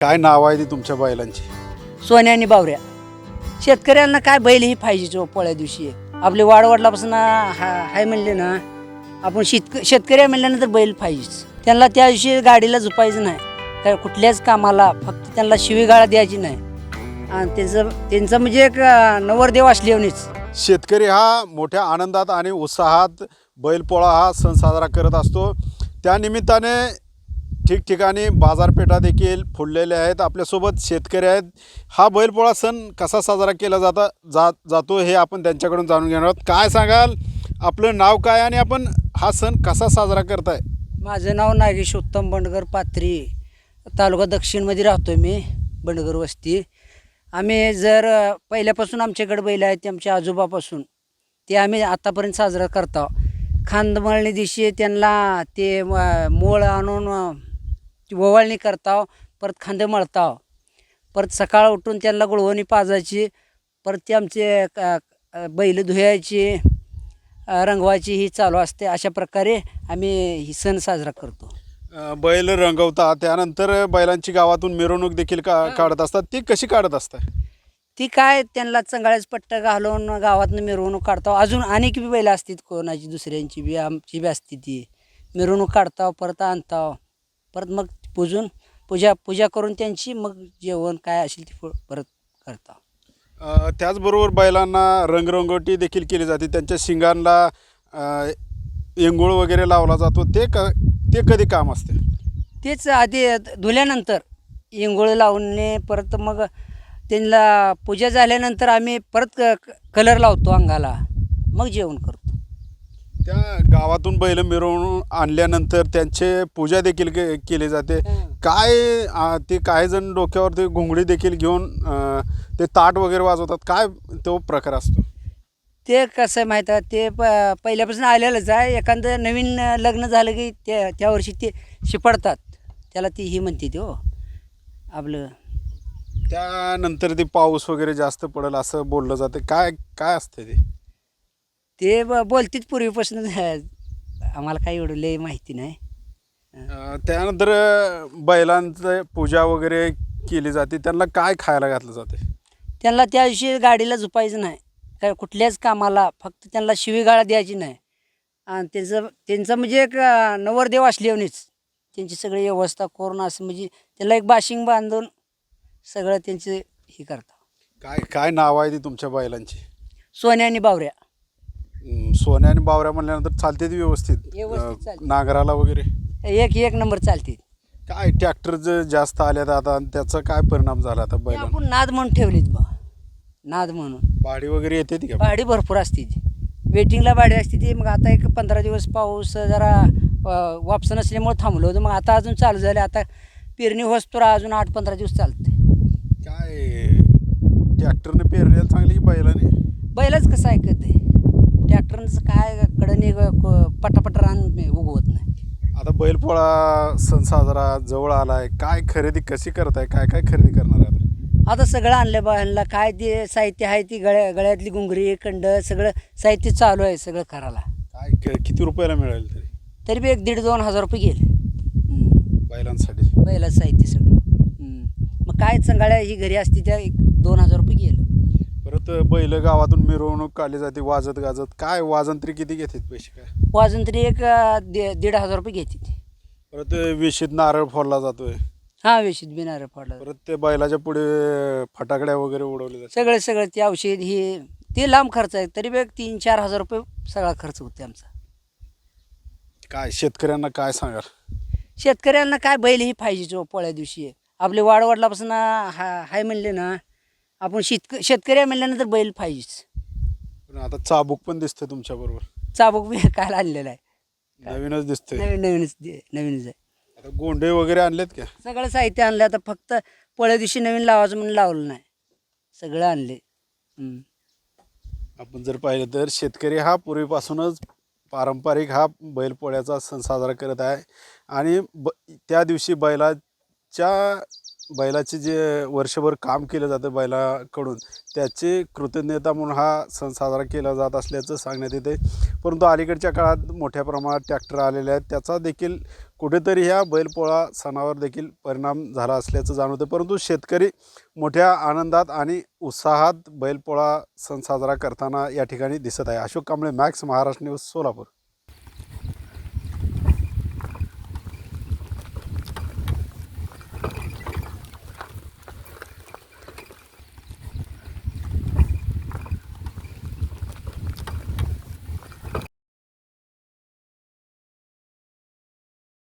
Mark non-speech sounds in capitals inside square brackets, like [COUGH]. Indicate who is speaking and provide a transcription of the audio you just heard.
Speaker 1: काय नाव आहे ती तुमच्या बैलांची?
Speaker 2: सोन्या आणि बावऱ्या. शेतकऱ्यांना काय बैल ही पाहिजेच हो पोळ्या दिवशी? आपले वाडवडलापासून हा हाय म्हणले ना आपण शेतक शेतकरी आहे म्हणल्यानंतर बैल पाहिजेच. त्यांना त्या दिवशी गाडीला झुपायचं नाही. काय कुठल्याच कामाला फक्त त्यांना शिवीगाळा द्यायची नाही. आणि त्यांचं त्यांचं म्हणजे एक नवरदेव असल्यानेच
Speaker 1: शेतकरी हा मोठ्या आनंदात आणि उत्साहात बैलपोळा हा सण साजरा करत असतो. त्या निमित्ताने ठिकठिकाणी बाजारपेठा देखील फुललेल्या आहेत. आपल्यासोबत शेतकरी आहेत. हा बैलपोळा सण कसा साजरा केला जाता जा जातो हे आपण त्यांच्याकडून जाणून घेणार आहोत. काय सांगाल? आपलं नाव काय आणि आपण हा सण कसा साजरा करताय?
Speaker 2: माझं नाव नागेश उत्तम बंडगर पात्री तालुका दक्षिणमध्ये राहतो मी बंडगर वस्ती. आम्ही जर पहिल्यापासून आमच्याकडे बैल आहेत ते आमच्या आजोबापासून ते आम्ही आतापर्यंत साजरा करतो खांदमळणी दिवशी त्यांना ते मोळ आणून ओवाळणी करताव परत खांदे मळताव. परत सकाळ उठून त्यांना गुळवणी पाजायची परत ते आमचे बैल धुयायची रंगवायची ही चालू असते. अशा प्रकारे आम्ही ही सण साजरा करतो.
Speaker 1: बैल रंगवता त्यानंतर बैलांची गावातून मिरवणूक देखील का काढत असतात. ती कशी काढत असतात
Speaker 2: ती काय त्यांना चंगाळ्याच पट्ट घालून गावातनं मिरवणूक काढतो अजून अनेक बी बैल असतात कोणाची दुसऱ्यांची बी आमची बी असते ती. मिरवणूक काढताव परत आणताव. परत मग पूजून पूजा पूजा करून त्यांची मग जेवण काय असेल ते परत करताव
Speaker 1: अ, त्याचबरोबर बैलांना रंगरंगोटी देखील केली जाते. त्यांच्या शिंगांना अ, येंगूळ वगैरे लावला जातो. ते क ते कधी काम असते?
Speaker 2: तेच आधी धुल्यानंतर इंगोळ लावणे परत मग त्यांना पूजा झाल्यानंतर आम्ही परत क- कलर लावतो अंगाला. मग जेवण करतो.
Speaker 1: त्या गावातून बैल मिरवून आणल्यानंतर त्यांचे पूजा देखील के केली जाते. काय ते काही जण डोक्यावर ते घोंगडी देखील घेऊन अ, ते ताट वगैरे वाजवतात. काय तो प्रकार असतो?
Speaker 2: ते कसं आहे माहीत आहे? ते प पहिल्यापासून आलेलंच आहे. एखादं नवीन लग्न झालं की त्या त्या वर्षी ते शिपडतात. त्याला ती ही म्हणते ते हो आपलं.
Speaker 1: त्यानंतर ते पाऊस वगैरे जास्त पडेल असं बोललं जातं. काय काय असतं ते?
Speaker 2: ते ब बोलतीत पूर्वीपासून [LAUGHS] आम्हाला काही एवढं लय माहिती नाही.
Speaker 1: अ, त्यानंतर अ, बैलांचं पूजा वगैरे केली जाते. त्यांना काय खायला घातलं जाते?
Speaker 2: त्यांना त्या दिवशी गाडीला झुपायचं नाही. काय कुठल्याच कामाला फक्त त्यांना शिवीगाळा द्यायची नाही. आणि त्यांचं त्यांचं म्हणजे एक अं, नवरदेव असल्यानेच त्यांची सगळी व्यवस्था करून असं म्हणजे त्याला एक बाशिंग बांधून सगळं त्यांचे हे करतात.
Speaker 1: काय काय नाव आहे ती तुमच्या बैलांची?
Speaker 2: सोन्या आणि बावऱ्या.
Speaker 1: सोन्या आणि बावऱ्या म्हणल्यानंतर चालते ती व्यवस्थित.
Speaker 2: व्यवस्थित
Speaker 1: अ,
Speaker 2: चालते.
Speaker 1: नांगराला वगैरे?
Speaker 2: एक एक नंबर चालते.
Speaker 1: काय ट्रॅक्टर ज- जास्त आल्यात आता आणि त्याचा काय परिणाम झाला आता
Speaker 2: ते
Speaker 1: बैलांना?
Speaker 2: आपण नाद म्हणून ठेवलीत बा. नाद म्हणून.
Speaker 1: भाडी वगैरे येते ती का?
Speaker 2: भाडी भरपूर असते ती. वेटिंगला भाडी असते ती. मग आता एक पंधरा दिवस पाऊस जरा अ, वापस नसल्यामुळे थांबलो होतं. मग आता अजून चालू झाले. आता पेरणी होस्तोर अजून आठ पंधरा दिवस चालते
Speaker 1: काय ट्रॅक्टरने पेरलेलं चांगली की बैलाने?
Speaker 2: बैलच कसं ऐकत आहे? ट्रॅक्टरचं काय कडनी पटापट रान उगवत नाही.
Speaker 1: आता बैलपोळा सण साजरा जवळ आलाय. काय खरेदी कशी करताय? काय काय खरेदी करणार आहे आता?
Speaker 2: आता सगळं आणलं. बायांना काय ते साहित्य आहे ती गळ्या गळ्यातली घुंगरी कंड सगळं साहित्य चालू आहे सगळं करायला.
Speaker 1: काय क- किती रुपयाला मिळेल तरी?
Speaker 2: तरी बी एक दीड दोन हजार रुपये गेले. हम्म.
Speaker 1: बैलांसाठी.
Speaker 2: बैलाचं साहित्य सगळं. हम्म. मग काय चंगाळ्या ही घरी असते त्या एक दोन हजार रुपये गेलं.
Speaker 1: परत बैल गावातून मिरवणूक काढली जाते वाजत गाजत. काय वाजन तरी किती घेतात पैसे काय?
Speaker 2: वाजून तरी एक अं, दे- दीड हजार रुपये घेते ती
Speaker 1: परत विशीत नारळ फोडला जातोय.
Speaker 2: हा वेशीत बिनार पडलं
Speaker 1: परत ते बैलाच्या पुढे फटाकड्या वगैरे उडवले जातात.
Speaker 2: सगळं सगळं ते औषध हे ते लांब खर्च आहे. तरी बी एक तीन चार हजार रुपये सगळा खर्च होते आमचा.
Speaker 1: काय शेतकऱ्यांना काय सांगाल?
Speaker 2: शेतकऱ्यांना काय बैल ही पाहिजेच हो पोळ्या दिवशी. आपले वाडवडलापासून हा हाय म्हणले ना आपण शेतक शेतकरी म्हणल्यानंतर बैल पाहिजेच.
Speaker 1: पण आता चाबूक पण दिसतंय तुमच्या बरोबर
Speaker 2: चाबूक बी [LAUGHS] काल आणलेला आहे.
Speaker 1: नवीनच दिसतंय.
Speaker 2: नवीन नवीनच दे- नवीनच आहे.
Speaker 1: आता गोंडे वगैरे आणलेत का?
Speaker 2: सगळं साहित्य आणलं आता फक्त पोळ्या दिवशी नवीन लावायचं म्हणून लावलं नाही. सगळं आणले हम्म.
Speaker 1: आपण जर पाहिलं तर शेतकरी हा पूर्वीपासूनच पारंपरिक हा बैलपोळ्याचा सण साजरा करत आहे. आणि ब त्या दिवशी बैलाच्या बैलाचे जे वर्षभर काम केलं जातं बैलाकडून त्याची कृतज्ञता म्हणून हा सण साजरा केला जात असल्याचं सांगण्यात येते परंतु अलीकडच्या काळात मोठ्या प्रमाणात ट्रॅक्टर आलेले आहेत. त्याचा देखील कुठेतरी ह्या बैलपोळा सणावर देखील परिणाम झाला असल्याचं जाणवतं परंतु शेतकरी मोठ्या आनंदात आणि उत्साहात बैलपोळा सण साजरा करताना या ठिकाणी दिसत आहे. Ashok Kamble Max Maharashtra news Solapur.